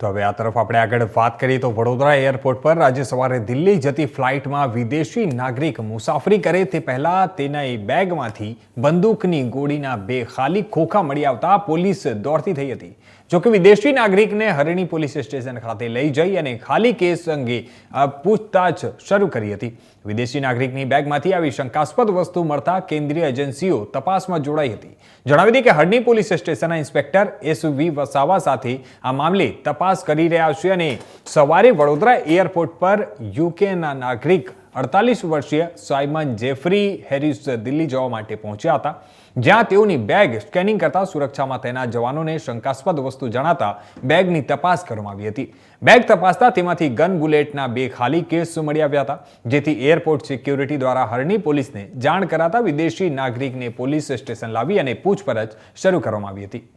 તો હવે આ તરફ આપણે આગળ વાત કરીએ તો વડોદરા એરપોર્ટ પર આજે સવારે દિલ્હી જતી ફ્લાઇટમાં વિદેશી નાગરિક મુસાફરી કરે તે પહેલાં તેના એ બેગમાંથી બંદૂકની ગોળીના બે ખાલી ખોખા મળી આવતા પોલીસ દોડતી થઈ હતી. જોકે વિદેશી નાગરિકને હરણી પોલીસ સ્ટેશન ખાતે લઈ જઈ અને ખાલી કેસ અંગે પૂછતાછ શરૂ કરી હતી. વિદેશી નાગરિકની બેગમાંથી આવી શંકાસ્પદ વસ્તુ મળતા કેન્દ્રીય એજન્સીઓ તપાસમાં જોડાઈ હતી. જણાવી દઈએ કે હરણી પોલીસ સ્ટેશનના ઇન્સ્પેક્ટર એસવી વસાવા સાથે આ મામલે તપાસ કરી રહ્યા છે અને સવારે વડોદરા એરપોર્ટ પર યુકેના નાગરિક અડતાલીસ વર્ષીય સાયમન જેફરી હેરિસ દિલ્હી જવા માટે પહોંચ્યા હતા, જ્યાં તેઓની બેગ સ્કેનિંગ કરતા સુરક્ષામાં તૈનાત જવાનોને શંકાસ્પદ વસ્તુ જણાતા બેગની તપાસ કરવામાં આવી હતી. બેગ તપાસતા તેમાંથી ગન બુલેટના બે ખાલી કેસ મળી આવ્યા હતા, જેથી એરપોર્ટ સિક્યુરિટી દ્વારા હરણી પોલીસને જાણ કરાતા વિદેશી નાગરિકને પોલીસ સ્ટેશન લાવી અને પૂછપરછ શરૂ કરવામાં આવી હતી.